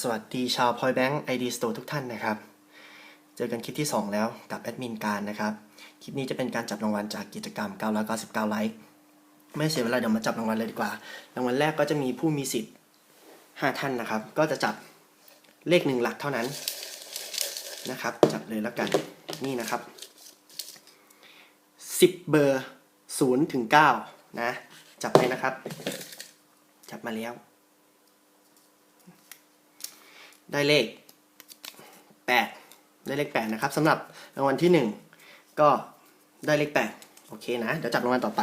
สวัสดีชาว Point Bank ID Store ทุกท่านนะครับ เจอกันคลิปที่ 2 แล้วกับแอดมินการนะครับ คลิปนี้จะเป็นการจับรางวัลจากกิจกรรม 999 ไลค์ ไม่เสียเวลาเดี๋ยวมาจับรางวัลเลยดีกว่า รางวัลแรกก็จะมีผู้มีสิทธิ์ 5 ท่านนะครับ ก็จะจับเลขหนึ่งหลักเท่านั้นนะครับ จับเลยแล้วกัน นี่นะครับ 10 เบอร์0ถึง9นะ จับเลยนะครับ จับมาแล้ว ได้เลข 8 ได้เลข 8 นะครับสำหรับรางวัลที่ 1 ก็ได้เลข 8 โอเคนะ เดี๋ยวจับรางวัลต่อไป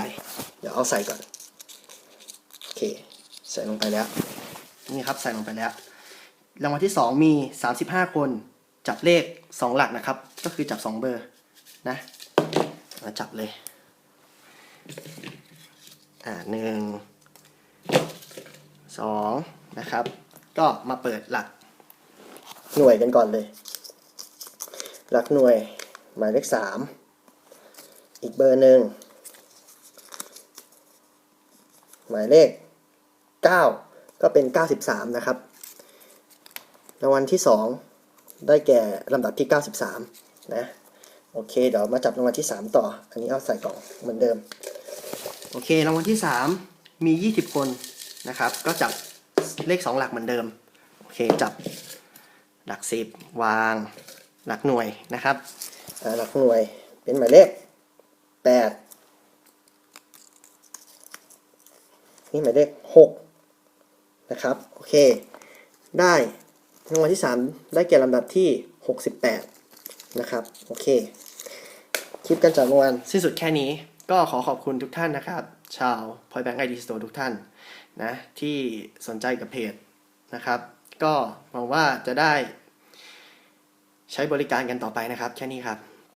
เดี๋ยวเอาใส่ก่อน โอเค ใส่ลงไปแล้ว นี่ครับใส่ลงไปแล้ว รางวัลที่ 2 มี 35 คนจับเลข 2 หลักนะครับ ก็คือจับ 2 เบอร์นะมาจับเลย อ่าหนึ่งสองนะครับ ก็มาเปิดหลัก หน่วยกันก่อนเลย หลักหน่วยหมายเลขสามอีกเบอร์หนึ่งหมายเลขเก้าก็เป็นเก้าสิบสามนะครับรางวัลที่สองได้แก่ลำดับที่เก้าสิบสามนะ โอเค เดี๋ยวมาจับรางวัลที่สามต่อ อันนี้เอาใส่กล่องเหมือนเดิม โอเค รางวัลที่สามมียี่สิบคนนะครับ ก็จับเลขสองหลักเหมือนเดิม โอเค จับ หลักสิบวางหลักหน่วยนะครับหลักหน่วยเป็นหมายเลขแปดนี่หมายเลขหกนะครับโอเค ได้รางวัลที่สามได้แก่ลำดับที่หกสิบแปดนะครับโอเคคลิปการจับรางวัลสิ้นสุดแค่นี้ก็ขอขอบคุณทุกท่านนะครับ ชาว Point Bank ID Store ทุกท่านนะที่สนใจกับเพจนะครับ ก็หวังว่าจะได้ใช้บริการกันต่อไปนะครับ แค่นี้ครับ